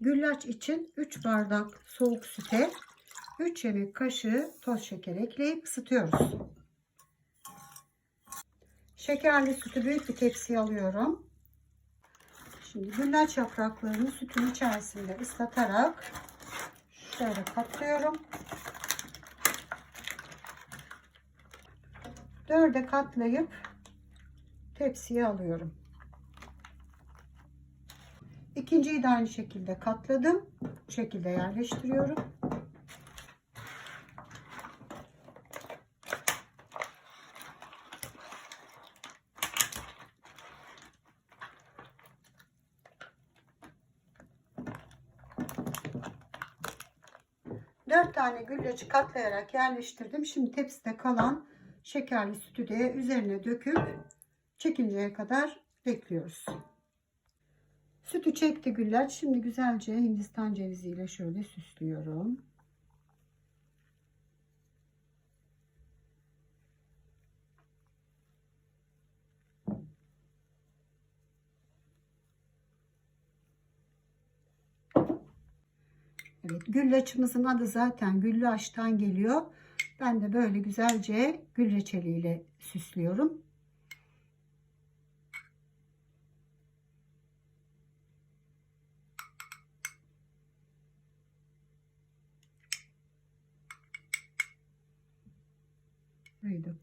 Güllaç için 3 bardak soğuk süte 3 yemek kaşığı toz şeker ekleyip ısıtıyoruz. Şekerli sütü büyük bir tepsiye alıyorum. Şimdi güllaç yapraklarını sütün içerisinde ıslatarak şöyle katlıyorum. Dörde katlayıp tepsiye alıyorum. İkinciyi de aynı şekilde katladım. Bu şekilde yerleştiriyorum. Dört tane güllacı katlayarak yerleştirdim. Şimdi tepside kalan şekerli sütü de üzerine döküp çekinceye kadar bekliyoruz. Sütü çekti güllaç. Şimdi güzelce hindistan ceviziyle şöyle süslüyorum. Evet, güllaçımızın adı zaten güllaçtan geliyor. Ben de böyle güzelce gül reçeliyle süslüyorum. read